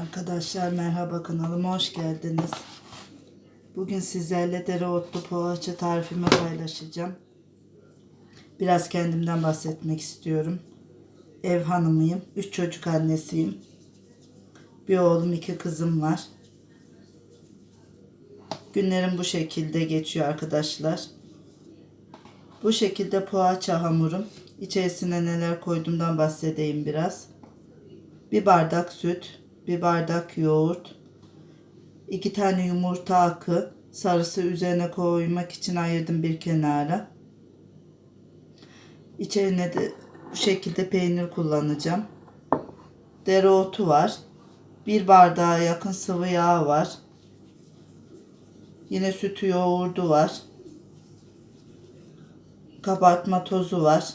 Arkadaşlar merhaba kanalıma hoş geldiniz. Bugün sizlerle dereotlu poğaça tarifimi paylaşacağım. Biraz kendimden bahsetmek istiyorum. Ev hanımıyım. Üç çocuk annesiyim. Bir oğlum iki kızım var. Günlerim bu şekilde geçiyor arkadaşlar. Bu şekilde poğaça hamurum. İçerisine neler koyduğumdan bahsedeyim biraz. Bir bardak süt, bir bardak yoğurt, iki tane yumurta akı, sarısı üzerine koymak için ayırdım bir kenara. İçerine de bu şekilde peynir kullanacağım. Dereotu var. Bir bardağa yakın sıvı yağ var. Yine sütü yoğurdu var. Kabartma tozu var.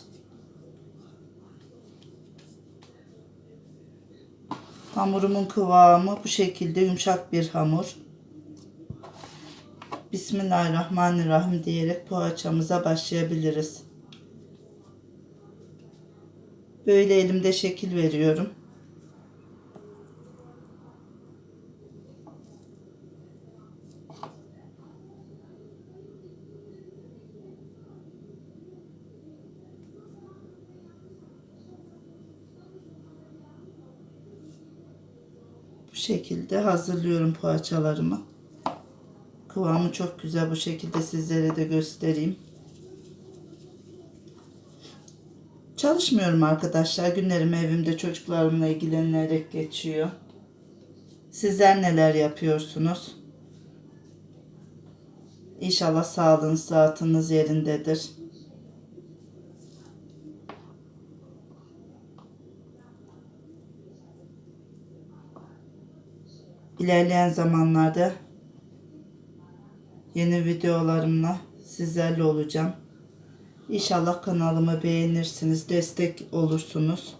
Hamurumun kıvamı bu şekilde yumuşak bir hamur. Bismillahirrahmanirrahim diyerek poğaçamıza başlayabiliriz. Böyle elimde şekil veriyorum. Şekilde hazırlıyorum poğaçalarımı. Kıvamı çok güzel bu şekilde sizlere de göstereyim. Çalışmıyorum arkadaşlar. Günlerim evimde çocuklarımla ilgilenerek geçiyor. Sizler neler yapıyorsunuz? İnşallah sağlığınız, sıhhatiniz yerindedir. İlerleyen zamanlarda yeni videolarımla sizlerle olacağım. İnşallah kanalımı beğenirsiniz, destek olursunuz.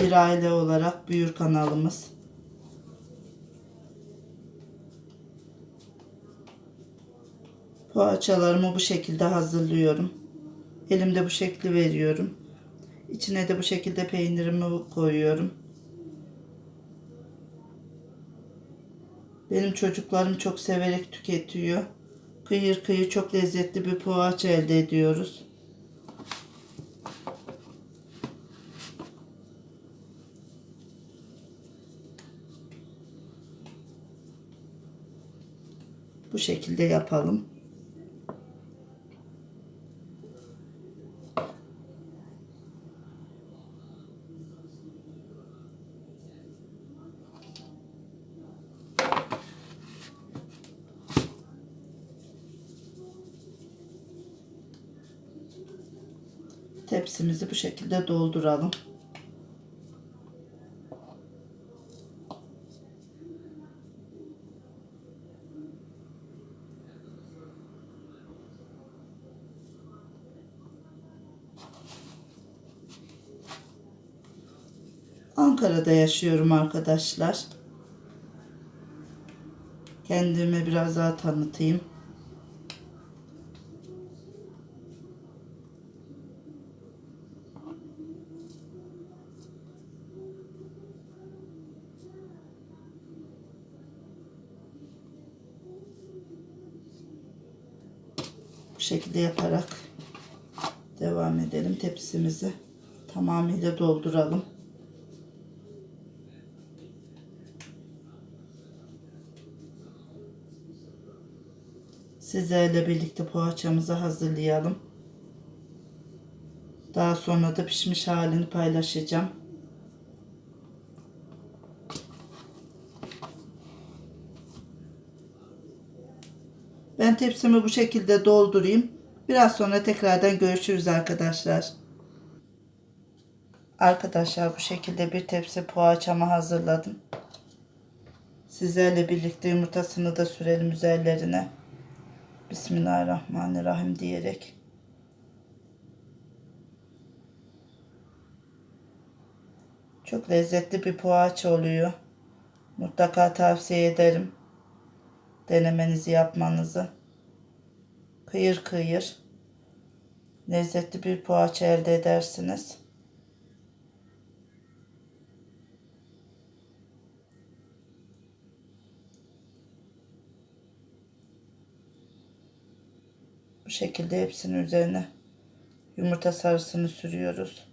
Bir aile olarak büyür kanalımız. Poğaçalarımı bu şekilde hazırlıyorum. Elimde bu şekli veriyorum. İçine de bu şekilde peynirimi koyuyorum. Benim çocuklarım çok severek tüketiyor. Kıyır kıyır çok lezzetli bir poğaça elde ediyoruz. Bu şekilde yapalım. Tepsimizi bu şekilde dolduralım. Ankara'da yaşıyorum arkadaşlar. Kendimi biraz daha tanıtayım. Şekilde yaparak devam edelim. Tepsimizi tamamıyla dolduralım. Sizlerle birlikte poğaçamızı hazırlayalım. Daha sonra da pişmiş halini paylaşacağım. Ben tepsimi bu şekilde doldurayım. Biraz sonra tekrardan görüşürüz arkadaşlar. Arkadaşlar bu şekilde bir tepsi poğaçamı hazırladım. Sizlerle birlikte yumurtasını da sürelim üzerlerine. Bismillahirrahmanirrahim diyerek. Çok lezzetli bir poğaça oluyor. Mutlaka tavsiye ederim denemenizi yapmanızı. Kıyır kıyır lezzetli bir poğaça elde edersiniz. Bu şekilde hepsinin üzerine yumurta sarısını sürüyoruz.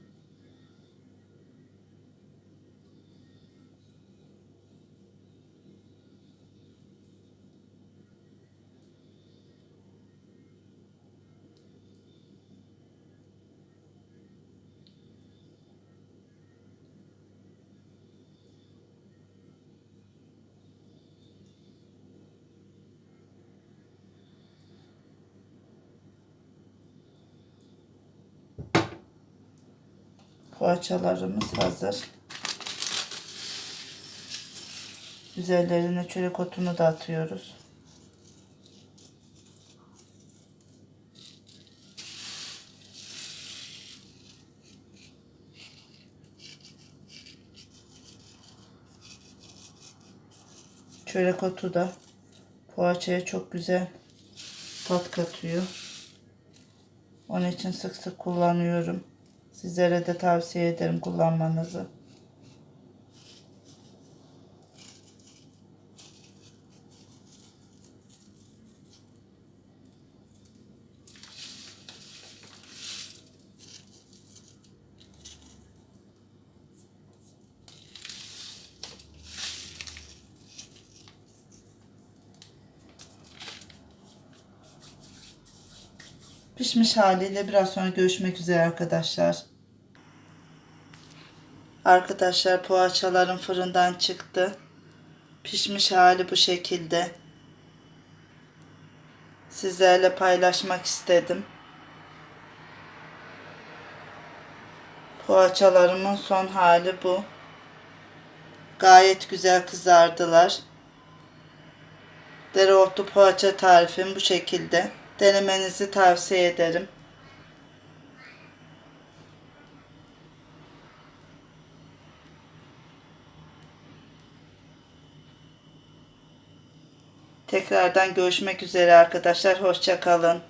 Poğaçalarımız hazır. Üzerlerine çörek otunu da atıyoruz. Çörek otu da poğaçaya çok güzel tat katıyor. Onun için sık sık kullanıyorum. Sizlere de tavsiye ederim kullanmanızı. Pişmiş haliyle biraz sonra görüşmek üzere arkadaşlar. Arkadaşlar poğaçalarım fırından çıktı. Pişmiş hali bu şekilde. Sizlerle paylaşmak istedim. Poğaçalarımın son hali bu. Gayet güzel kızardılar. Dereotlu poğaça tarifim bu şekilde. Denemenizi tavsiye ederim. Tekrardan görüşmek üzere arkadaşlar. Hoşça kalın.